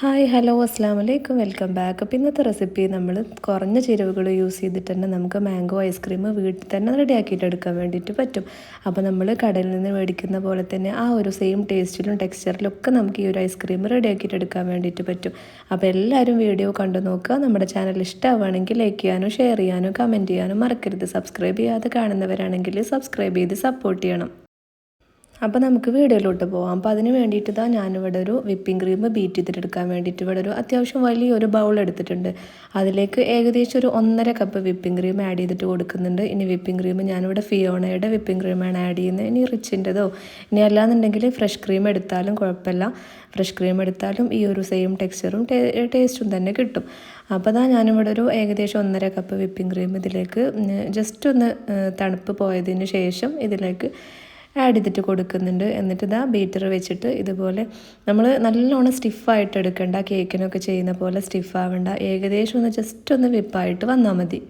Hi hello അസ്സാം വലൈക്കും welcome back. അപ്പോൾ ഇന്നത്തെ റെസിപ്പി നമ്മൾ കുറഞ്ഞ ചേരുവകൾ യൂസ് ചെയ്തിട്ട് തന്നെ നമുക്ക് മാംഗോ ഐസ്ക്രീം വീട്ടിൽ തന്നെ റെഡിയാക്കിയിട്ട് എടുക്കാൻ വേണ്ടിയിട്ട് പറ്റും. അപ്പോൾ നമ്മൾ കടയിൽ നിന്ന് മേടിക്കുന്ന പോലെ തന്നെ ആ ഒരു സെയിം ടേസ്റ്റിലും ടെക്സ്ചറിലും ഒക്കെ നമുക്ക് ഈ ഒരു ഐസ്ക്രീം റെഡിയാക്കിയിട്ട് എടുക്കാൻ വേണ്ടിയിട്ട് പറ്റും. അപ്പോൾ എല്ലാവരും വീഡിയോ കണ്ടു നോക്കുക. നമ്മുടെ ചാനൽ ഇഷ്ടമാവുകയാണെങ്കിൽ ലൈക്ക് ചെയ്യാനും ഷെയർ ചെയ്യാനും കമന്റ് ചെയ്യാനും മറക്കരുത്. സബ്സ്ക്രൈബ് ചെയ്യാതെ കാണുന്നവരാണെങ്കിൽ സബ്സ്ക്രൈബ് ചെയ്ത് സപ്പോർട്ട് ചെയ്യണം. അപ്പോൾ നമുക്ക് വീഡിയോയിലോട്ട് പോകാം അപ്പോൾ അതിന് വേണ്ടിയിട്ട് ഇതാ ഞാനിവിടെ ഒരു വിപ്പിംഗ് ക്രീം ബീറ്റ് ചെയ്തിട്ടെടുക്കാൻ വേണ്ടിയിട്ട് ഇവിടെ ഒരു അത്യാവശ്യം വലിയൊരു ബൗൾ എടുത്തിട്ടുണ്ട്. അതിലേക്ക് ഏകദേശം ഒരു ഒന്നര കപ്പ് വിപ്പിംഗ് ക്രീം ആഡ് ചെയ്തിട്ട് കൊടുക്കുന്നുണ്ട്. ഇനി വിപ്പിംഗ് ക്രീം ഞാനിവിടെ ഫിയോണയുടെ വിപ്പിംഗ് ക്രീമാണ് ആഡ് ചെയ്യുന്നത്. ഇനി റിച്ചിന്റെതോ ഇനി അല്ലാന്നുണ്ടെങ്കിൽ ഫ്രഷ് ക്രീം എടുത്താലും കുഴപ്പമില്ല. ഫ്രഷ് ക്രീം എടുത്താലും ഈ ഒരു സെയിം ടെക്സ്ചറും ടേസ്റ്റും തന്നെ കിട്ടും. അപ്പോൾ അതാ ഞാനിവിടെ ഒരു ഏകദേശം ഒന്നര കപ്പ് വിപ്പിംഗ് ക്രീം ഇതിലേക്ക് ജസ്റ്റ് ഒന്ന് തണുപ്പ് പോയതിന് ശേഷം ഇതിലേക്ക് ആഡ് ചെയ്തിട്ട് കൊടുക്കുന്നുണ്ട്. എന്നിട്ട് ഇതാ ബീറ്റർ വെച്ചിട്ട് ഇതുപോലെ നമ്മൾ നല്ലോണം സ്റ്റിഫായിട്ട് എടുക്കേണ്ട. കേക്കിനൊക്കെ ചെയ്യുന്ന പോലെ സ്റ്റിഫ് ആവേണ്ട. ഏകദേശം ഒന്ന് ജസ്റ്റ് ഒന്ന് വിപ്പായിട്ട് വന്നാൽ മതി.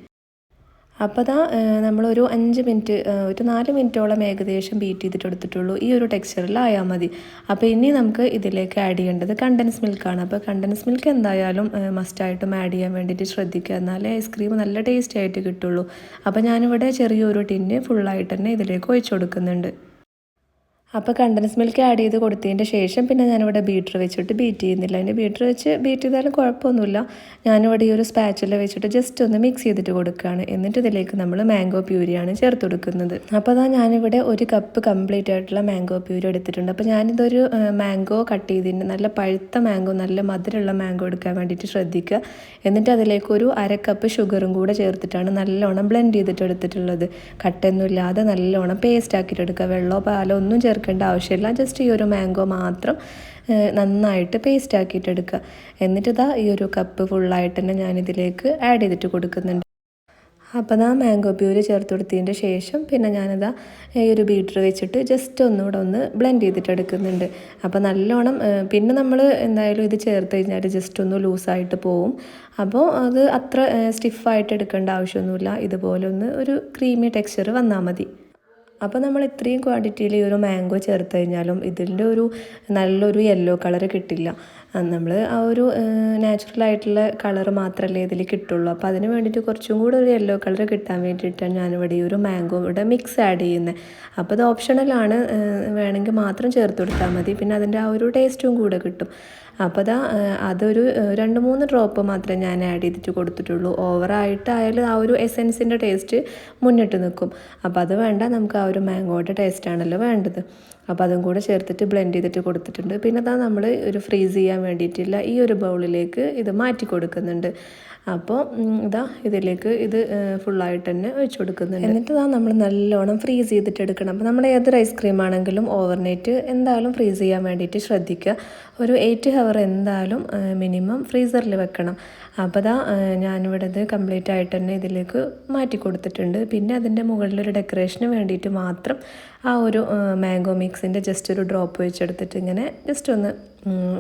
അപ്പോൾ അതാ നമ്മളൊരു അഞ്ച് മിനിറ്റ് ഒരു നാല് മിനിറ്റോളം ഏകദേശം ബീറ്റ് ചെയ്തിട്ട് എടുത്തിട്ടുള്ളൂ. ഈ ഒരു ടെക്സ്ചറിലായാൽ മതി. അപ്പോൾ ഇനി നമുക്ക് ഇതിലേക്ക് ആഡ് ചെയ്യേണ്ടത് കണ്ടൻസ് മിൽക്കാണ് അപ്പോൾ കണ്ടൻസ് മിൽക്ക് എന്തായാലും മസ്റ്റായിട്ടും ആഡ് ചെയ്യാൻ വേണ്ടിയിട്ട് ശ്രദ്ധിക്കുക. എന്നാലേ ഐസ്ക്രീം നല്ല ടേസ്റ്റ് ആയിട്ട് കിട്ടുള്ളൂ. അപ്പോൾ ഞാനിവിടെ ചെറിയൊരു ടിന്ന് ഫുള്ളായിട്ട് തന്നെ ഇതിലേക്ക് ഒഴിച്ചു കൊടുക്കുന്നുണ്ട്. അപ്പോൾ കണ്ടൻസ് മിൽക്ക് ആഡ് ചെയ്ത് കൊടുത്തതിന്റെ ശേഷം പിന്നെ ഞാനിവിടെ ബീറ്റർ വെച്ചിട്ട് ബീറ്റ് ചെയ്യുന്നില്ല. അതിന്റെ ബീറ്റർ വെച്ച് ബീറ്റ് ചെയ്താലും കുഴപ്പമൊന്നുമില്ല. ഞാനിവിടെ ഈ ഒരു സ്പാച്ചില വെച്ചിട്ട് ജസ്റ്റ് ഒന്ന് മിക്സ് ചെയ്തിട്ട് കൊടുക്കുകയാണ്. എന്നിട്ട് ഇതിലേക്ക് നമ്മൾ മാംഗോ പ്യൂരിയാണ് ചേർത്ത് കൊടുക്കുന്നത്. അപ്പോൾ അതാ ഞാനിവിടെ ഒരു കപ്പ് കംപ്ലീറ്റ് ആയിട്ടുള്ള മാംഗോ പ്യൂരി എടുത്തിട്ടുണ്ട്. അപ്പോൾ ഞാനിതൊരു മാംഗോ കട്ട് ചെയ്തിട്ടുണ്ട് നല്ല പഴുത്ത മാംഗോ നല്ല മധുരമുള്ള മാംഗോ എടുക്കാൻ വേണ്ടിയിട്ട് ശ്രദ്ധിക്കുക. എന്നിട്ട് അതിലേക്ക് ഒരു അര കപ്പ് ഷുഗറും കൂടെ ചേർത്തിട്ടാണ് നല്ലോണം ബ്ലെൻഡ് ചെയ്തിട്ട് എടുത്തിട്ടുള്ളത്. കട്ടൊന്നും ഇല്ലാതെ നല്ലോണം പേസ്റ്റ് ആക്കിയിട്ട് എടുക്കുക. വെള്ളമോ പാലോ ഒന്നും ചേർക്കേണ്ട ആവശ്യമില്ല. ജസ്റ്റ് ഈ ഒരു മാംഗോ മാത്രം നന്നായിട്ട് പേസ്റ്റ് ആക്കിയിട്ട് എടുക്കുക എന്നിട്ട് ഇതാ ഈ ഒരു കപ്പ് ഫുള്ളായിട്ട് തന്നെ ഞാനിതിലേക്ക് ആഡ് ചെയ്തിട്ട് കൊടുക്കുന്നുണ്ട്. അപ്പോൾ ആ മാംഗോ പ്യൂരി ചേർത്ത് കൊടുത്തതിന്റെ ശേഷം പിന്നെ ഞാനിതാ ഈ ഒരു ബീറ്റർ വെച്ചിട്ട് ജസ്റ്റ് ഒന്നുകൂടെ ഒന്ന് ബ്ലെൻഡ് ചെയ്തിട്ട് എടുക്കുന്നുണ്ട്. അപ്പോൾ നല്ലോണം പിന്നെ നമ്മൾ എന്തായാലും ഇത് ചേർത്ത് കഴിഞ്ഞാൽ ജസ്റ്റ് ഒന്ന് ലൂസായിട്ട് പോവും. അപ്പോൾ അത് അത്ര സ്റ്റിഫായിട്ട് എടുക്കേണ്ട ആവശ്യമൊന്നുമില്ല. ഇതുപോലെ ഒന്ന് ഒരു ക്രീമി ടെക്സ്ചർ വന്നാൽ മതി. അപ്പോൾ നമ്മൾ ഇത്രയും ക്വാണ്ടിറ്റിയിൽ ഈ ഒരു മാംഗോ ചേർത്ത് കഴിഞ്ഞാലും ഇതിന്റെ ഒരു നല്ലൊരു യെല്ലോ കളർ കിട്ടില്ല. നമ്മൾ ആ ഒരു നാച്ചുറൽ ആയിട്ടുള്ള കളർ മാത്രമല്ലേ ഇതിൽ കിട്ടുള്ളൂ. അപ്പോൾ അതിന് വേണ്ടിയിട്ട് കുറച്ചും കൂടെ ഒരു യെല്ലോ കളർ കിട്ടാൻ വേണ്ടിയിട്ടാണ് ഞാനിവിടെ ഈ ഒരു മാംഗോ ഇവിടെ മിക്സ് ആഡ് ചെയ്യുന്നത് അപ്പോൾ അത് ഓപ്ഷണലാണ് വേണമെങ്കിൽ മാത്രം ചേർത്ത് കൊടുത്താൽ മതി. പിന്നെ അതിന്റെ ആ ഒരു ടേസ്റ്റും കൂടെ കിട്ടും. അപ്പോൾ അതാ അതൊരു രണ്ട് മൂന്ന് ഡ്രോപ്പ് മാത്രമേ ഞാൻ ആഡ് ചെയ്തിട്ട് കൊടുത്തിട്ടുള്ളൂ. ഓവറായിട്ടായാലും ആ ഒരു എസെൻസിന്റെ ടേസ്റ്റ് മുന്നിട്ട് നിൽക്കും. അപ്പോൾ അത് വേണ്ട. നമുക്ക് ആ ഒരു മാംഗോയുടെ ടേസ്റ്റാണല്ലോ വേണ്ടത്. അപ്പോൾ അതും കൂടെ ചേർത്തിട്ട് ബ്ലെൻഡ് ചെയ്തിട്ട് കൊടുത്തിട്ടുണ്ട്. പിന്നെ അതാ നമ്മൾ ഒരു ഫ്രീസ് ചെയ്യാൻ വേണ്ടിയിട്ടില്ല ഈ ഒരു ബൗളിലേക്ക് ഇത് മാറ്റി കൊടുക്കുന്നുണ്ട്. അപ്പോൾ ഇതാ ഇതിലേക്ക് ഇത് ഫുള്ളായിട്ട് തന്നെ ഒഴിച്ച് കൊടുക്കുന്നുണ്ട്. എന്നിട്ട് ഇതാ നമ്മൾ നല്ലോണം ഫ്രീസ് ചെയ്തിട്ട് എടുക്കണം. അപ്പോൾ നമ്മൾ ഏതൊരു ഐസ്ക്രീം ആണെങ്കിലും ഓവർനൈറ്റ് എന്തായാലും ഫ്രീസ് ചെയ്യാൻ വേണ്ടിയിട്ട് ശ്രദ്ധിക്കുക. ഒരു എയ്റ്റ് ഹവർ എന്തായാലും മിനിമം ഫ്രീസറിൽ വെക്കണം. അപ്പോൾ ഇതാ ഞാനിവിടെ ഇത് കംപ്ലീറ്റ് ആയിട്ട് തന്നെ ഇതിലേക്ക് മാറ്റി കൊടുത്തിട്ടുണ്ട്. പിന്നെ അതിന്റെ മുകളിലൊരു ഡെക്കറേഷന് വേണ്ടിയിട്ട് മാത്രം ആ ഒരു മാംഗോ മിക്സിന്റെ ജസ്റ്റ് ഒരു ഡ്രോപ്പ് വെച്ചെടുത്തിട്ട് ഇങ്ങനെ ജസ്റ്റ് ഒന്ന്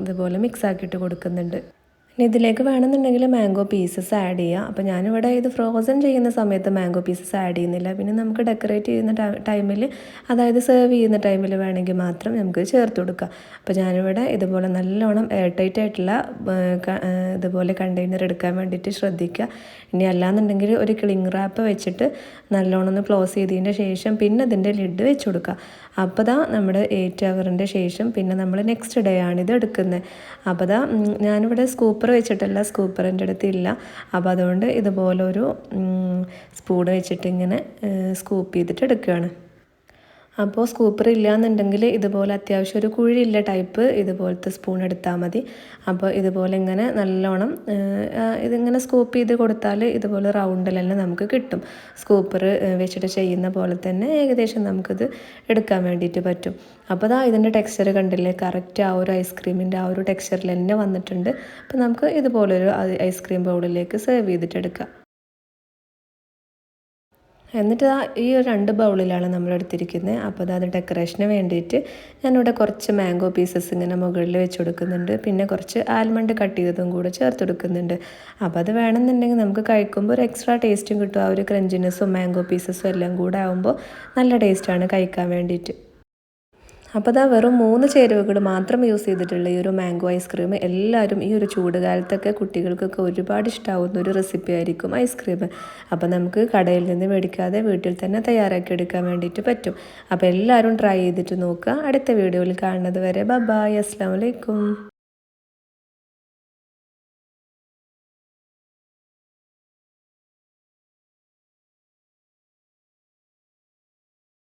ഇതുപോലെ മിക്സ് ആക്കിയിട്ട് കൊടുക്കുന്നുണ്ട്. ഇനി ഇതിലേക്ക് വേണമെന്നുണ്ടെങ്കിൽ മാംഗോ പീസസ് ആഡ് ചെയ്യുക അപ്പോൾ ഞാനിവിടെ ഇത് ഫ്രോസൺ ചെയ്യുന്ന സമയത്ത് മാംഗോ പീസസ് ആഡ് ചെയ്യുന്നില്ല. പിന്നെ നമുക്ക് ഡെക്കറേറ്റ് ചെയ്യുന്ന ടൈമിൽ അതായത് സെർവ് ചെയ്യുന്ന ടൈമിൽ വേണമെങ്കിൽ മാത്രം നമുക്ക് ചേർത്ത് കൊടുക്കാം. അപ്പോൾ ഞാനിവിടെ ഇതുപോലെ നല്ലോണം എയർ ടൈറ്റ് ആയിട്ടുള്ള ഇതുപോലെ കണ്ടെയ്നർ എടുക്കാൻ വേണ്ടിയിട്ട് ശ്രദ്ധിക്കുക. ഇനി അല്ലാന്നുണ്ടെങ്കിൽ ഒരു ക്ലിങ് റാപ്പ് വെച്ചിട്ട് നല്ലോണം ഒന്ന് ക്ലോസ് ചെയ്തതിന്റെ ശേഷം പിന്നെ അതിന്റെ ലിഡ് വെച്ച് കൊടുക്കുക. അപ്പോൾ ദാ നമ്മുടെ എയ്റ്റ് അവറിന്റെ ശേഷം പിന്നെ നമ്മൾ നെക്സ്റ്റ് ഡേ ആണ് ഇത് എടുക്കുന്നത്. അപ്പോൾ ദാ ഞാനിവിടെ സ്കൂപ്പർ വെച്ചിട്ടല്ല സ്കൂപ്പർ എന്റെ അടുത്ത് ഇല്ല. അപ്പോൾ അതുകൊണ്ട് ഇതുപോലൊരു സ്പൂൺ വെച്ചിട്ട് ഇങ്ങനെ സ്കൂപ്പ് ചെയ്തിട്ട് എടുക്കുകയാണ് അപ്പോൾ സ്കൂപ്പർ ഇല്ലയെന്നുണ്ടെങ്കിൽ ഇതുപോലെ അത്യാവശ്യം ഒരു കുഴിയില്ല ടൈപ്പ് ഇതുപോലത്തെ സ്പൂൺ എടുത്താൽ മതി. അപ്പോൾ ഇതുപോലെ ഇങ്ങനെ നല്ലോണം ഇതിങ്ങനെ സ്കൂപ്പ് ചെയ്ത് കൊടുത്താൽ ഇതുപോലെ റൗണ്ടിലെല്ലാം നമുക്ക് കിട്ടും. സ്കൂപ്പർ വെച്ചിട്ട് ചെയ്യുന്ന പോലെ തന്നെ ഏകദേശം നമുക്കിത് എടുക്കാൻ വേണ്ടിയിട്ട് പറ്റും. അപ്പോൾ അതാ ഇതിന്റെ ടെക്സ്ചർ കണ്ടില്ലേ? കറക്റ്റ് ആ ഒരു ഐസ്ക്രീമിന്റെ ആ ഒരു ടെക്സ്ചറിൽ തന്നെ വന്നിട്ടുണ്ട്. അപ്പോൾ നമുക്ക് ഇതുപോലൊരു ഐസ്ക്രീം ബൗളിലേക്ക് സെർവ് ചെയ്തിട്ട് എടുക്കാം. എന്നിട്ട് ഈ രണ്ട് ബൗളിലാണ് നമ്മൾ എടുത്തിരിക്കുന്നത്. അപ്പോൾ അത് ഡെക്കറേഷന് വേണ്ടിയിട്ട് ഞാനിവിടെ കുറച്ച് മാംഗോ പീസസ് ഇങ്ങനെ മുകളിൽ വെച്ച് കൊടുക്കുന്നുണ്ട്. പിന്നെ കുറച്ച് ആൽമണ്ട് കട്ട് ചെയ്തതും കൂടെ ചേർത്ത് കൊടുക്കുന്നുണ്ട്. അപ്പോൾ അത് വേണമെന്നുണ്ടെങ്കിൽ നമുക്ക് കഴിക്കുമ്പോൾ ഒരു എക്സ്ട്രാ ടേസ്റ്റും കിട്ടും. ആ ഒരു ക്രഞ്ചിനെസ്സും മാംഗോ പീസസും എല്ലാം കൂടെ ആകുമ്പോൾ നല്ല ടേസ്റ്റാണ് കഴിക്കാൻ വേണ്ടിയിട്ട്. അപ്പോൾ അതാ വെറും മൂന്ന് ചേരുവകൾ മാത്രം യൂസ് ചെയ്തിട്ടുള്ള ഈ ഒരു മാംഗോ ഐസ്ക്രീം എല്ലാവരും ഈ ഒരു ചൂട് കാലത്തൊക്കെ കുട്ടികൾക്കൊക്കെ ഒരുപാട് ഇഷ്ടമാവുന്ന ഒരു റെസിപ്പി ആയിരിക്കും ഐസ്ക്രീം അപ്പോൾ നമുക്ക് കടയിൽ നിന്ന് മേടിക്കാതെ വീട്ടിൽ തന്നെ തയ്യാറാക്കി എടുക്കാൻ വേണ്ടിയിട്ട് പറ്റും. അപ്പോൾ എല്ലാവരും ട്രൈ ചെയ്തിട്ട് നോക്കുക. അടുത്ത വീഡിയോയിൽ കാണുന്നത് വരെ ബബായ് അസ്സാം വലൈക്കും